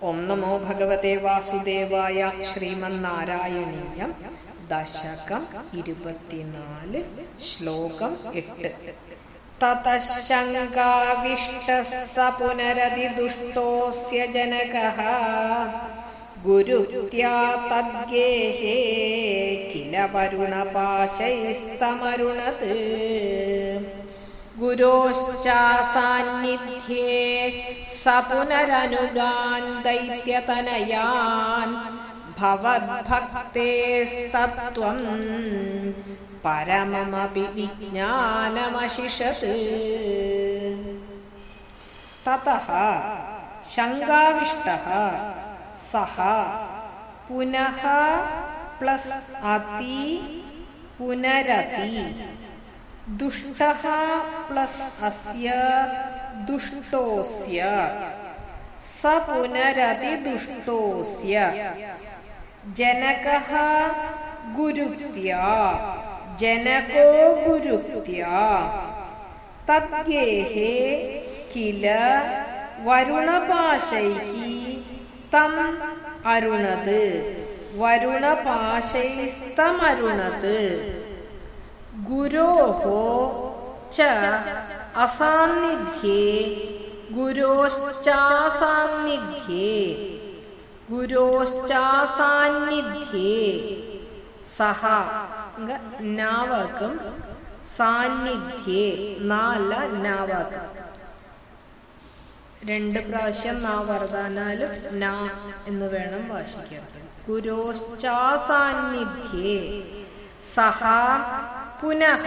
ഓം നമോ ഭഗവതേ വാസുദേവായ ശ്രീമന്നാരായണീയം ദശകം ഇരുപത്തിനാല് ശ്ലോകം എട്ട്. തതശങ്കാവിഷ്ടഃ സ വരുണപാശൈസ്തമരുണത് ഗുരോശ്ചാസാന്നിധ്യേ സ പുനരനുഗാൻ ദൈത്യതനയാൻ ഭവദ്ഭക്തേസ്തത്വം പരമമപി വിജ്ഞാനമശിഷത്. തതഃ ശങ്കാവിഷ്ട സഹ പുനഃ പ്ലസ് അതി പുനരതി. ദുഷ്ടः പ്ലസ് അസ്യ ദുഷ്ടോസ്യ. സ പുനരതി ദുഷ്ടോസ്യ. गुरुक्त्या ജനകോ ഗുരുത്യാ തദ്ഗേഹേ കില വരുണപാശൈः തം അരുണത്. വരുണപാശൈസ്തമരുണത്. ഗുരോः च അസാന്നിധ്യേ ഗുരോശ്ചാസാന്നിധ്യേ ഗുരോശ്ചാസാന്നിധ്യേ സഹ നാവകം സാന്നിധ്യേ നാല നാവകം രണ്ട് പ്രാവശ്യം നാ വറുതാനാലും നാ എന്ന് വേണം വാശിക്കാൻ. ഗുരോശ്ചാസാന്നിധ്യേ സഹ പുനഃ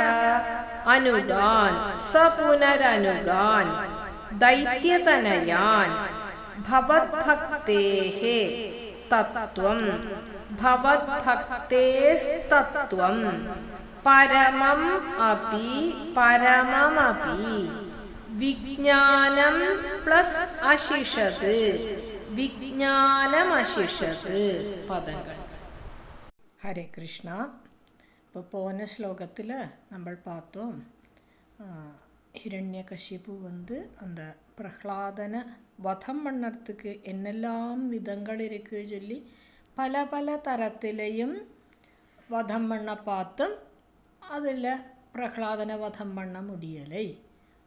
അനുഗാൻ സപുനരനുഗാൻ പുനരനുഗാൻ ദൈത്യതനയാൻ ഭവദ്ഭക്തേः തത്വം ഭവദ്ഭക്തേസ്തത്വം പരമം അപി പരമമപി വിജ്ഞാനം പ്ലസ് അശിഷത് വിജ്ഞാനമശിഷത് പദങ്ങൾ. ഹരേ കൃഷ്ണ. ഇപ്പോൾ പോന ശ്ലോകത്തിൽ നമ്മൾ പാത്തോ ഹിരണ്യകശിപ്പു വന്ന് അന്ത പ്രഹ്ലാദന വധം പണ്ണർത്തുക്ക് എന്നെല്ലാം വിധങ്ങളിരിക്കു ചൊല്ലി പല പല തരത്തിലെയും വധം പണ്ണ പാത്തും അതിൽ പ്രഹ്ലാദന വധം പണ്ണ മുടിയലേ.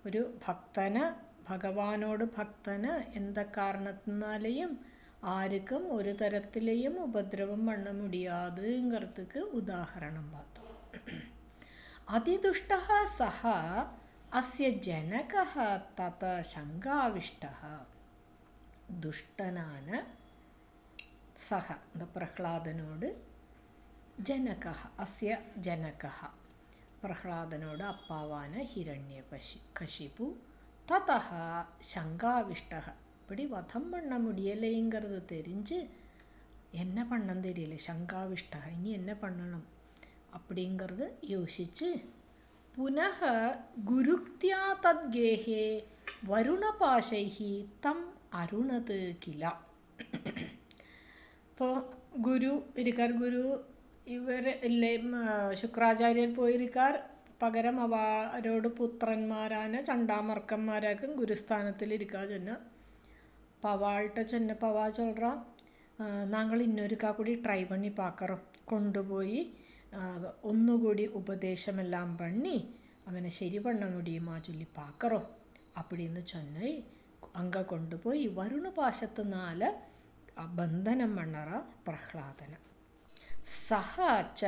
ഒരു ഭക്തന് ഭഗവാനോട് ഭക്തന് എന്ത കാരണത്തിനാലെയും ആർക്കും ഒരു തരത്തിലെയും ഉപദ്രവം മണ്ണ മുടിയാതെ കറുത്തക്ക് ഉദാഹരണം പാത്തു अतिदुष्टः സഹ അസ്യ जनकः तत् शङ्गाविष्टः ദുഷ്ടനാണ് സഹ പ്രഹ്ലാദനോട് ജനക അസ്യ ജനക പ്രഹ്ലാദനോട് അപ്പാവാന ഹിരണ്യ ഹിരണ്യപശി കശിപു തത ശങ്കാവിഷ്ട ഇപ്പടി വധം പണ്ണ മുടിയലേങ്കറത് തെരിഞ്ച് എന്നെ പണ്ണം തരില്ല? ശങ്കാവിഷ്ട ഇനി എന്നെ പണ്ണണം. அப்படிங்கிறது யோசிச்சு புனக குருக்தியா தத்கேஹே வருணபாஷைஹி தம் அருணது கிலா ഇപ്പോൾ ഗുരു ഇരിക്കാർ ഗുരു ഇവർ എല്ലാം ശുക്രാചാര്യർ പോയിരിക്കാർ പകരം അവരോട് പുത്രന്മാരാണ് ചണ്ടാമർക്കന്മാരാക്കും ഗുരുസ്ഥാനത്തിൽ ഇരിക്കാ ചെന്ന പവാൾട്ട ചെന്ന പവാ ചൊല്റ ഞങ്ങൾ ഇന്നൊരുക്കാ കൂടി ട്രൈ പണി പാക്കറോ കൊണ്ടുപോയി ഒന്നുകൂടി ഉപദേശമെല്ലാം പണ്ണി അവനെ ശരി പണ്ണ ആ ചൊല്ലി പാക്കറോ. അപ്പടിന്ന് ചൊന്നൈ അങ്ക കൊണ്ടുപോയി വരുണ പാശത്ത് നാല് ബന്ധനം മണ്ണറ പ്രഹ്ലാദന. സഹച്ച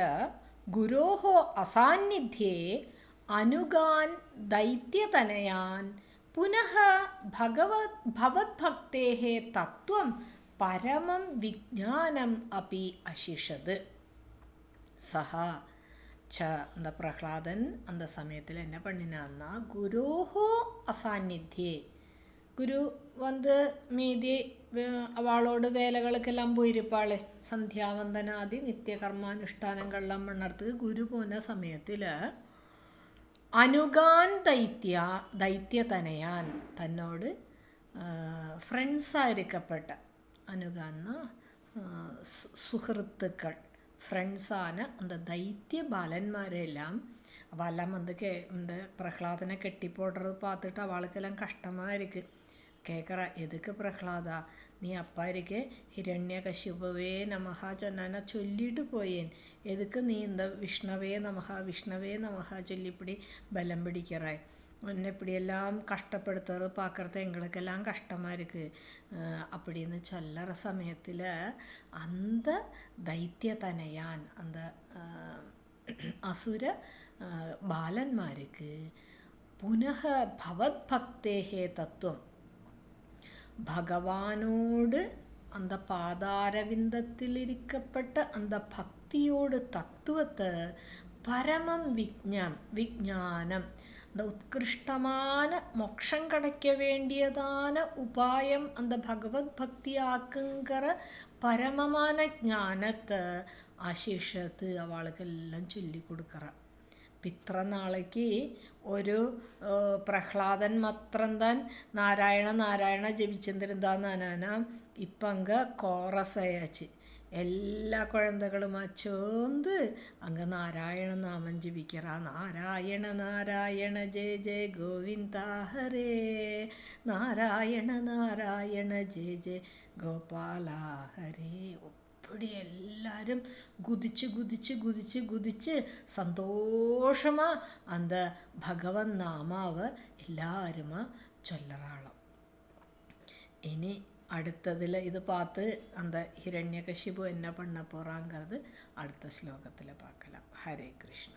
ഗുരോഹോ ഗുരോഹ അസാന്നിധ്യേ അനുഗാൻ ദൈത്യതനയാൻ. പുനഃ ഭഗവത് ഭഗവത്ഭക്തേ തത്വം പരമം വിജ്ഞാനം അപ്പി അശിഷത്. സഹ ച அந்த பிரஹ்லாதன் அந்த சமயத்தில் என்ன பண்ணினான்னா குரோஹோ அசாநித்தியே குரு வந்து மீதி അവളോട് വേലകൾക്കെല്ലാം പോയിരിപ്പാളെ സന്ധ്യാവന്ദനാദി നിത്യകർമാനുഷ്ഠാനങ്ങളെല്ലാം മണ്ണർത്ത് ഗുരു പോന്ന സമയത്തിൽ അനുഗാൻ ദൈത്യ ദൈത്യ തനയാൻ തന്നോട് ഫ്രണ്ട്സായിരിക്കപ്പെട്ട അനുഗാന്ന സുഹൃത്തുക്കൾ ഫ്രണ്ട്സാണ്. എന്ത് ദൈത്യബാലന്മാരെല്ലാം അവെല്ലാം എന്ത് കേ എന്ത് പ്രഹ്ലാദനെ കെട്ടിപ്പോടുന്നത് പാത്തിട്ട് അവൾക്കെല്ലാം കഷ്ടമായിരിക്കും. കേക്കറ എതുക്ക് പ്രഹ്ലാദ നീ അപ്പായിരിക്കെ ഹിരണ്യകശുപവേ നമഹ ചൊന്നാനെ ചൊല്ലിട്ട് പോയേൻ എതുക്ക് നീ എന്താ വിഷ്ണവേ നമഹ വിഷ്ണവേ നമഹ ചൊല്ലിപ്പിടി ബലം പിടിക്കറായി? இப்படியெல்லாம் கஷ்டப்படுத்துறது பார்க்குறது எங்களுக்கெல்லாம் கஷ்டமாக இருக்குது அப்படின்னு சொல்லற சமயத்தில் அந்த தைத்திய தனையான் அந்த அஹ், அசுர அஹ், ബാലന്മാർക്ക് പുനഃ ഭവത്ഭക്തേഹേ തത്വം ഭഗവാനോട് அந்த പാതാരവിന്ദത്തിലിരിക്കപ്പെട്ട அந்த பக்தியோடு தத்துவத்தை பரமம் விஜ்ஞாம் விஜ்ஞானம் அந்த உத்கிருஷ்டமான மோட்சம் கிடைக்க வேண்டியதான உபாயம் அந்த பகவத் பக்தி ஆக்குங்கிற பரமமான ஞானத்தை ആശിഷത്ത് അവൾക്കെല്ലാം ചൊല്ലിക്കൊടുക്കറ അപ്പം ഇത്ര നാളേക്ക് ഒരു ആ, പ്രഹ്ലാദൻ മാത്രം താൻ നാരായണ നാരായണ ജപിച്ചെന്തിരുന്നാനാന ഇപ്പം അങ്ങ് കോറസ് അയച്ച് എല്ലാ കുഴന്തകളുമാ ചേർന്ന് അങ്ങ് നാരായണ നാമം ജപിക്കറ നാരായണ നാരായണ ജയ ജയ ഗോവിന്ദ ഹരേ നാരായണ നാരായണ ജയ ജയ ഗോപാല ഹരേ இப்படி எல்லாரும் குதிச்சு குதிச்சு குதிச்சு குதிச்சு சந்தோஷமாக அந்த பகவன் நாமாவை எல்லாருமா சொல்லறாளாம் இனி അടുത്തതിൽ ഇത് പാത്ത് അന്ത ഹിരണ്യകശിപു എന്ന പണ്ണ അടുത്ത ശ്ലോകത്തിൽ പാക്കലാം. ഹരേ കൃഷ്ണ.